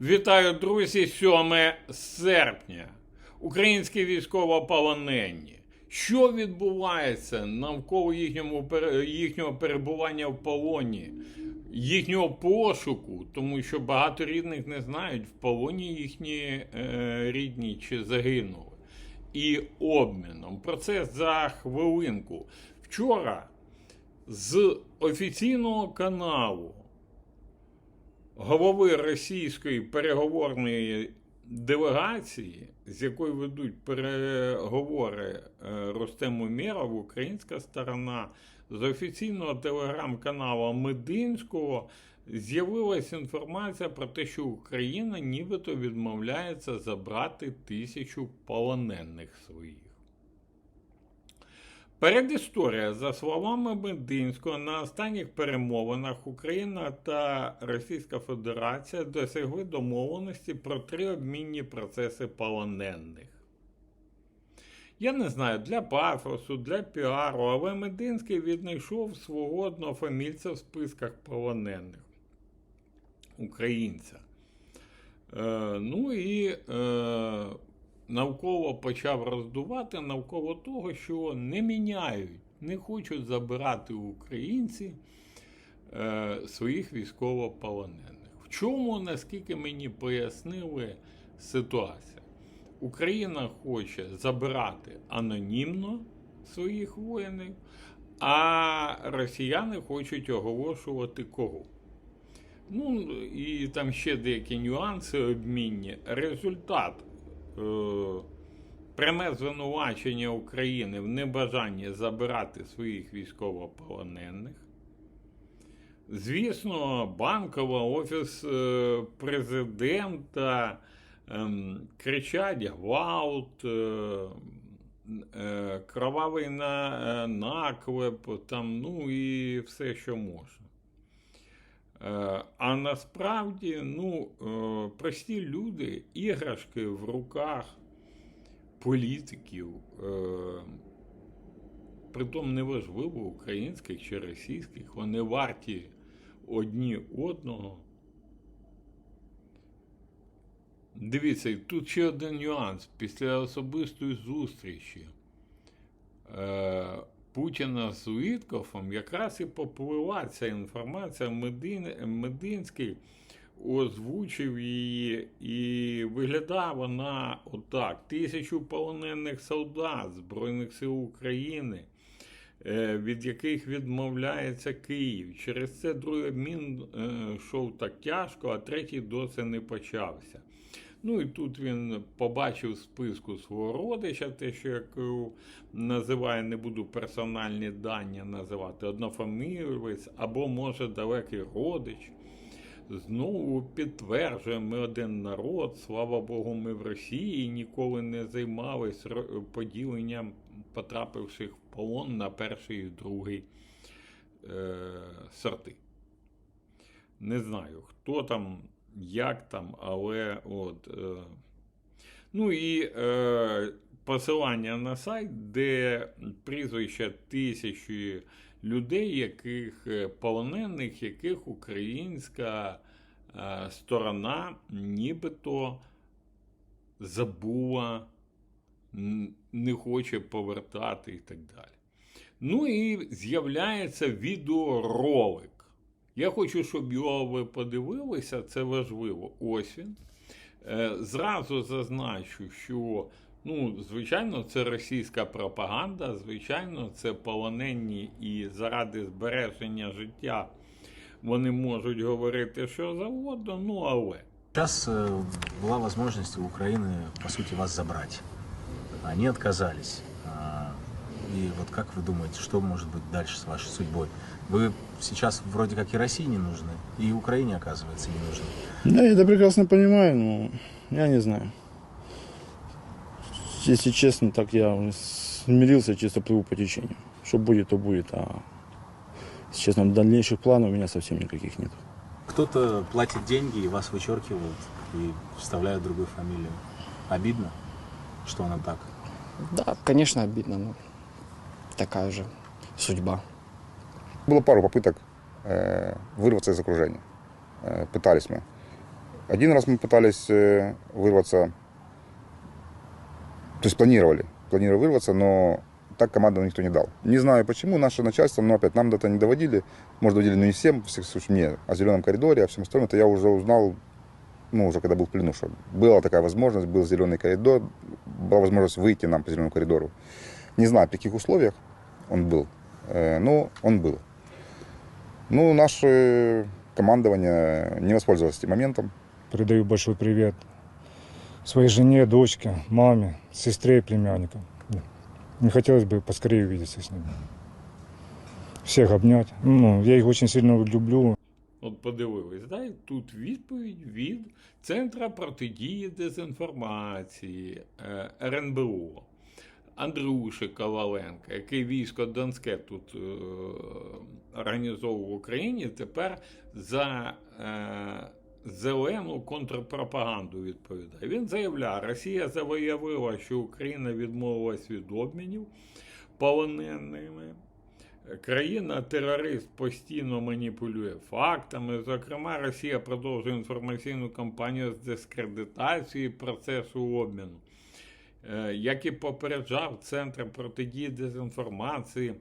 Вітаю, друзі! 7 серпня. Українські військовополонені. Що відбувається навколо їхньому, їхнього перебування в полоні, їхнього пошуку, тому що багато рідних не знають, в полоні їхні е, рідні чи загинули. І обміном. Про це за хвилинку. Вчора з офіційного каналу голови російської переговорної делегації, з якою ведуть переговори е, Рустем Умєров, українська сторона, з офіційного телеграм-каналу Мединського з'явилася інформація про те, що Україна нібито відмовляється забрати тисячу полонених своїх. Передісторія, за словами Мединського, на останніх перемовинах Україна та Російська Федерація досягли домовленості про три обмінні процеси полонених. Я не знаю, для пафосу, для піару, але Мединський віднайшов свого однофамільця в списках полонених українця. Е, ну і е, навколо почав роздувати навколо того, що не міняють, не хочуть забирати українці е, своїх військовополонених. В чому, наскільки мені пояснили, ситуація? Україна хоче забирати анонімно своїх воїнів, а росіяни хочуть оголошувати кого. Ну і там ще деякі нюанси обмінні. Результат пряме звинувачення України в небажанні забирати своїх військовополонених. Звісно, банкова, офіс е, президента ем, кричать гвалт, е, е, кровавий на, е, наклеп, там, ну і все, що можна. Е, А насправді, ну, е, прості люди, іграшки в руках політиків, е, притом неважливо, українських чи російських, вони варті одні одного. Дивіться, тут ще один нюанс. Після особистої зустрічі Путіна з Уіткофом якраз і поплила ця інформація. Медин, Мединський озвучив її, і виглядає вона отак: тисячу полонених солдат Збройних сил України, е, від яких відмовляється Київ. Через це другий обмін е, йшов так тяжко, а третій досі не почався. Ну і тут він побачив списку свого родича, те, що як е, називає, не буду персональні дані називати, однофамілець або може далекий родич. Знову підтверджує, ми один народ, слава Богу, ми в Росії ніколи не займались ро- поділенням потрапивших в полон на перший і другий е, сорти. Не знаю, хто там, як там, але от. Е, ну і е, посилання на сайт, де прізвища тисячі людей, яких е, полонених, яких українська е, сторона нібито забула, не хоче повертати і так далі. Ну і з'являється відеоролик. Я хочу, щоб його ви подивилися, це важливо. Ось він. Е, Зразу зазначу, що, ну, звичайно, це російська пропаганда, звичайно, це полонені і заради збереження життя вони можуть говорити що завгодно, ну але. Сейчас э, была возможность у Украины, по сути, вас забрать. Они отказались. И вот как вы думаете, что может быть дальше с вашей судьбой? Вы сейчас вроде как и России не нужны, и Украине, оказывается, не нужны. Да, я это прекрасно понимаю, но я не знаю. Если честно, так я смирился, чисто плыву по течению. Что будет, то будет. А если честно, дальнейших планов у меня совсем никаких нет. Кто-то платит деньги и вас вычеркивают и вставляют другую фамилию. Обидно, что она так. Да, конечно, обидно, но такая же судьба. Было пару попыток э, вырваться из окружения. Э, пытались мы. Один раз мы пытались э, вырваться, то есть планировали, планировали вырваться, но так команду никто не дал. Не знаю почему, наше начальство, но опять нам до этого не доводили, может доводили, но не всем, в всяком случае мне, о зеленом коридоре, о всем остальном, это я уже узнал, ну, уже когда был в плену, что была такая возможность, был зеленый коридор, была возможность выйти нам по зеленому коридору. Не знаю, при каких условиях он был, э, но он был. Ну, наше командование не воспользовалось этим моментом. Передаю большой привет своей жене, дочке, маме, сестре и племянникам. Не хотелось бы поскорее увидеться с ними. Всех обнять. Ну, я их очень сильно люблю. От подивились, да? і тут відповідь від Центра протидії дезінформації е, РНБО. Андрюши Коваленка, який військо Донське тут е, організовував в Україні, тепер за е, зелену контрпропаганду відповідає. Він заявляє, Росія заявила, що Україна відмовилась від обмінів полоненими. Країна-терорист постійно маніпулює фактами. Зокрема, Росія продовжує інформаційну кампанію з дискредитації процесу обміну. Е, Як і попереджав Центр протидії дезінформації,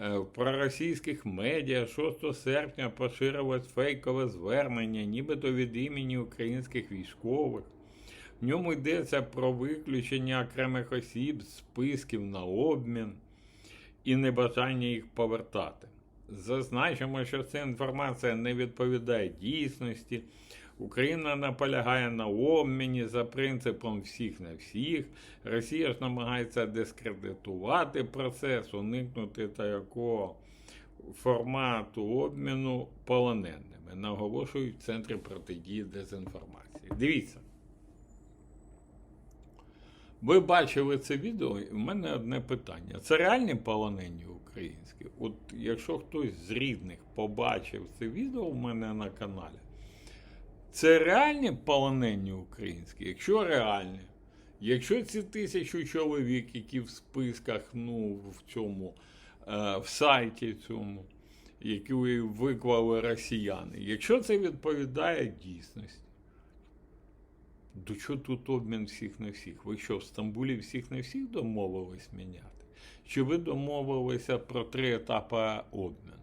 е, в проросійських медіа 6 серпня поширилось фейкове звернення, нібито від імені українських військових. В ньому йдеться про виключення окремих осіб з списків на обмін і небажання їх повертати. Зазначимо, що ця інформація не відповідає дійсності. Україна наполягає на обміні за принципом всіх на всіх. Росія ж намагається дискредитувати процес, уникнути такого формату обміну полоненими. Наголошують в Центрі протидії дезінформації. Дивіться. Ви бачили це відео, і в мене одне питання. Це реальні полонені українські? От якщо хтось з рідних побачив це відео в мене на каналі, це реальні полонені українські? Якщо реальні, якщо ці тисячу чоловік, які в списках, ну, в цьому, е, в сайті цьому, які виклали росіяни, якщо це відповідає дійсності, до чого тут обмін всіх на всіх? Ви що, в Стамбулі всіх на всіх домовились міняти? Чи ви домовилися про три етапи обміну?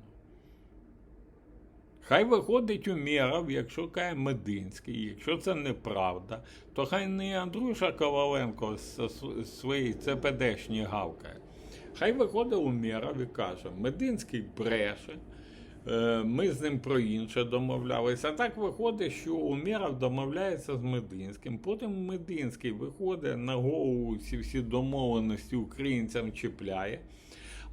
Хай виходить Умєров, якщо каже Мединський, якщо це неправда, то хай не Андрюша Коваленко з своєї ЦПДшні гавкає. Хай виходить Умєров і каже, Мединський бреше, Е, Ми з ним про інше домовлялися. А так виходить, що Умєров домовляється з Мединським. Потім Мединський виходить на голову ці всі домовленості українцям чіпляє.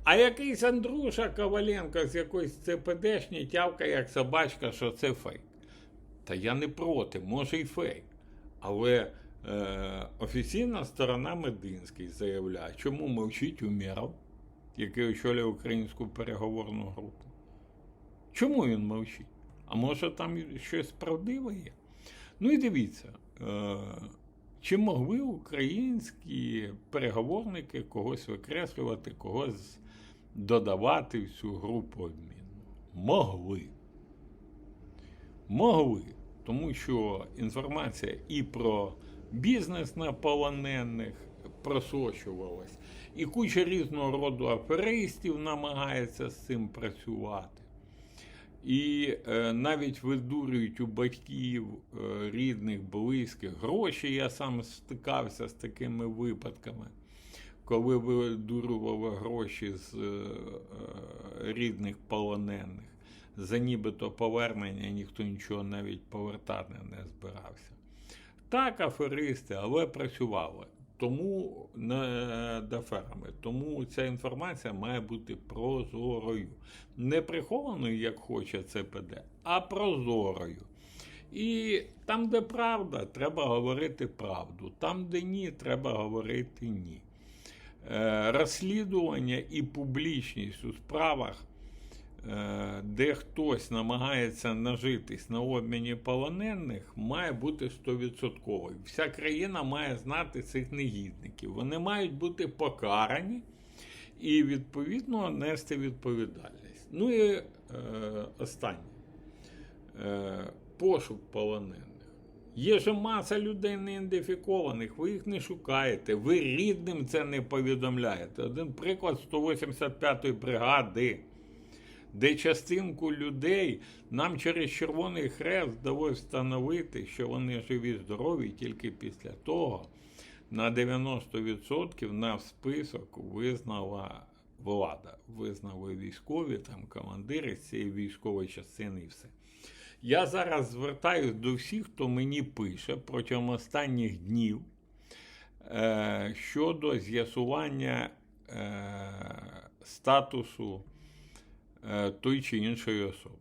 А якийсь Андрюша Коваленко з якоїсь ЦПДшні тявка, як собачка, що це фейк. Та я не проти, може і фейк. Але е, офіційна сторона Мединський заявляє, чому мовчить Умєров, який очолює українську переговорну групу. Чому він мовчить? А може там щось правдиве є? Ну і дивіться, е, чи могли українські переговорники когось викреслювати, когось додавати в цю групу обміну? Могли. Могли. Тому що інформація і про бізнес на полонених просочувалась, і куча різного роду аферистів намагається з цим працювати. І е, навіть видурюють у батьків е, рідних, близьких гроші. Я сам стикався з такими випадками, коли видурювали гроші з е, е, рідних полонених. За нібито повернення ніхто нічого навіть повертати не збирався. Так, аферисти, але працювали. Тому над аферами. Тому ця інформація має бути прозорою. Не прихованою, як хоче ЦПД, а прозорою. І там, де правда, треба говорити правду. Там, де ні, треба говорити ні. Е, розслідування і публічність у справах, е, де хтось намагається нажитись на обміні полонених, має бути 100%. Вся країна має знати цих негідників. Вони мають бути покарані і, відповідно, нести відповідальність. Ну і е, останнє. Пошук полонених. Є же маса людей неідентифікованих, ви їх не шукаєте, ви рідним це не повідомляєте. Один приклад 185-ї бригади, де частинку людей нам через Червоний Хрест вдалося встановити, що вони живі, здорові тільки після того, на 90% наш список визнала влада, визнали військові, там командири з цієї військової частини і все. Я зараз звертаюсь до всіх, хто мені пише протягом останніх днів е, щодо з'ясування е, статусу е, той чи іншої особи.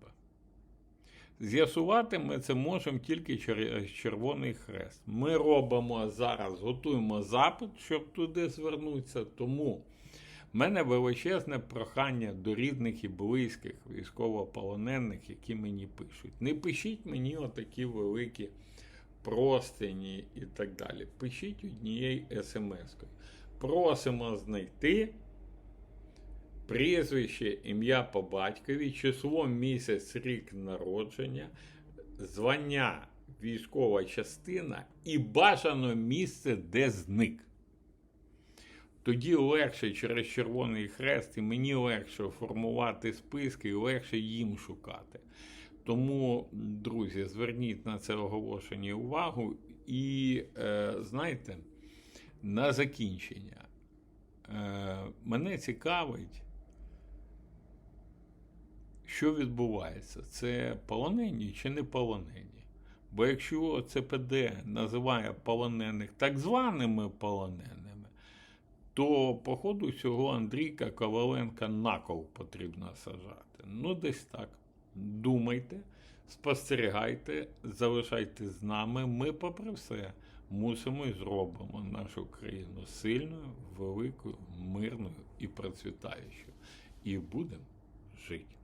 З'ясувати ми це можемо тільки через Червоний Хрест. Ми робимо зараз, готуємо запит, щоб туди звернутися. Тому в мене величезне прохання до рідних і близьких військовополонених, які мені пишуть. Не пишіть мені отакі великі простині і так далі. Пишіть однією смс-кою. Просимо знайти прізвище, ім'я по батькові, число, місяць, рік народження, звання військова частина і бажано місце, де зник. Тоді легше через Червоний Хрест, і мені легше формувати списки і легше їм шукати. Тому, друзі, зверніть на це оголошення увагу. І е, знаєте, на закінчення. Е, мене цікавить, що відбувається. Це полонені чи не полонені? Бо якщо ЦПД називає полонених так званими полоненими, то, походу, цього Андрійка Коваленка на кол потрібно сажати. Ну, десь так. Думайте, спостерігайте, залишайте з нами. Ми, попри все, мусимо і зробимо нашу країну сильною, великою, мирною і процвітаючою. І будемо жити.